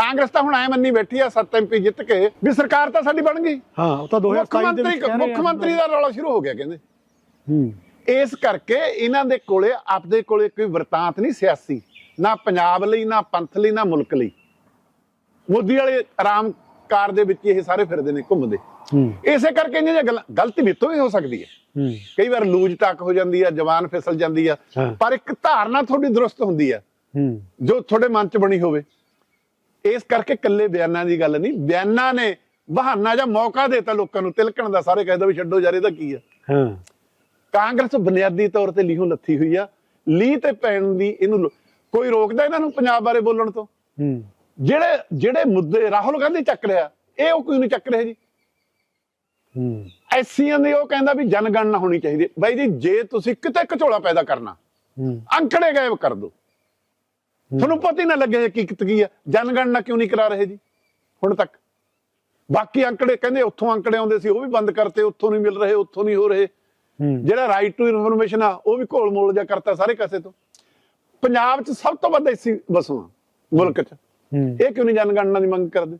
ਕਾਂਗਰਸ ਤਾਂ ਹੁਣ ਐ ਮੰਨੀ ਬੈਠੀ ਆ 7 ਐਮਪੀ ਜਿੱਤ ਕੇ ਵੀ ਸਰਕਾਰ ਤਾਂ ਸਾਡੀ ਬਣ ਗਈ। ਹਾਂ ਉਹ ਤਾਂ 2027 ਮੁੱਖ ਦੇ ਵਿੱਚ ਮੁੱਖ। ਮੰਤਰੀ ਦਾ ਰੌਲਾ ਸ਼ੁਰੂ ਹੋ ਗਿਆ ਕਹਿੰਦੇ। ਹੂੰ। ਇਸ ਕਰਕੇ ਇਹਨਾਂ ਦੇ ਕੋਲੇ ਆਪਦੇ ਕੋਲੇ ਕੋਈ ਵਰਤਾਂਤ ਨਹੀਂ ਸਿਆਸੀ ਨਾ ਪੰਜਾਬ ਲਈ ਨਾ ਪੰਥ ਲਈ ਨਾ ਮੁਲਕ ਲਈ। ਮੋਦੀ ਵਾਲੇ ਆਰਾਮ ਕਾਰ ਦੇ ਵਿੱਚ ਇਹ ਸਾਰੇ ਫਿਰਦੇ ਨੇ ਘੁੰਮਦੇ। ਹੂੰ। ਇਸੇ ਕਰਕੇ ਇਹਨਾਂ ਦੀਆਂ ਗੱਲਾਂ ਗਲਤੀ ਵੀ ਤੋਂ ਹੀ ਹੋ ਸਕਦੀ ਹੈ। ਹੂੰ। ਕਈ ਵਾਰ ਲੂਜ ਟੱਕ ਹੋ ਜਾਂਦੀ ਆ ਜਵਾਨ ਫਿਸਲ ਜਾਂਦੀ ਆ। ਹਾਂ। ਪਰ ਇੱਕ ਧਾਰਨਾ ਤੁਹਾਡੀ ਦਰੁਸਤ ਹੁੰਦੀ ਆ। ਹੂੰ। ਜੋ ਤੁਹਾਡੇ ਮਨ 'ਚ ਬਣੀ ਹੋਵੇ। ਇਸ ਕਰਕੇ ਕੱਲੇ ਬਿਆਨਾਂ ਦੀ ਗੱਲ ਨਹੀਂ ਬਿਆਨਾਂ ਨੇ ਬਹਾਨਾ ਜਾਂ ਮੌਕਾ ਦੇਤਾ ਲੋਕਾਂ ਨੂੰ ਤਿਲਕਣ ਦਾ ਸਾਰੇ ਕਹਿੰਦਾ ਵੀ ਛੱਡੋ ਯਾਰ ਇਹਦਾ ਕੀ ਆ? ਹਾਂ। ਕਾਂਗਰਸ ਬੁਨਿਆਦੀ ਤੌਰ ਤੇ ਲੀਹੋਂ ਲੱਥੀ ਹੋਈ ਆ ਲੀਹ ਤੇ ਪੈਣ ਦੀ ਇਹਨੂੰ ਕੋਈ ਰੋਕਦਾ ਇਹਨਾਂ ਨੂੰ ਪੰਜਾਬ ਬਾਰੇ ਬੋਲਣ ਤੋਂ? ਹੂੰ। ਜਿਹੜੇ ਜਿਹੜੇ ਮੁੱਦੇ ਰਾਹੁਲ ਗਾਂਧੀ ਚੱਕ ਰਿਹਾ ਇਹ ਉਹ ਕੋਈ ਨਹੀਂ ਚੱਕ ਰਿਹਾ ਜੀ। ਹੂੰ। ਐਸੀਆਂ ਦੇ ਉਹ ਕਹਿੰਦਾ ਵੀ ਜਨਗਣਨਾ ਹੋਣੀ ਚਾਹੀਦੀ। ਬਾਈ ਜੀ ਜੇ ਤੁਸੀਂ ਕਿਤੇ ਘਚੋਲਾ ਪੈਦਾ ਕਰਨਾ ਹੂੰ। ਅੰਕੜੇ ਗਾਇਬ ਕਰ ਦਿਓ ਤੁਹਾਨੂੰ ਪਤਾ ਹੀ ਨਾ ਲੱਗੇ ਹਕੀਕਤ ਕੀ ਆ ਜਨਗਣਨਾ ਕਿਉਂ ਨਹੀਂ ਕਰਾ ਰਹੇ ਜੀ? ਹੁਣ ਤੱਕ। ਬਾਕੀ ਅੰਕੜੇ ਕਹਿੰਦੇ ਉੱਥੋਂ ਅੰਕੜੇ ਆਉਂਦੇ ਸੀ ਉਹ ਵੀ ਬੰਦ ਕਰਤੇ ਉੱਥੋਂ ਨਹੀਂ ਮਿਲ ਰਹੇ ਉੱਥੋਂ ਨਹੀਂ ਹੋ ਰਹੇ। ਹੂੰ। ਜਿਹੜਾ ਰਾਈਟ ਟੂ ਇਨਫੋਰਮੇਸ਼ਨ ਆ ਉਹ ਵੀ ਘੋਲ ਮੋਲ ਜਾ ਕਰਤਾ ਸਾਰੇ ਕਾਸੇ ਤੋਂ। ਪੰਜਾਬ 'ਚ ਸਭ ਤੋਂ ਵੱਧ ਐਸੀ ਵਸੋਂ ਆ ਮੁਲਕ 'ਚ। ਹੂੰ। ਇਹ ਕਿਉਂ ਨਹੀਂ ਜਨਗਣਨਾ ਦੀ ਮੰਗ ਕਰਦੇ?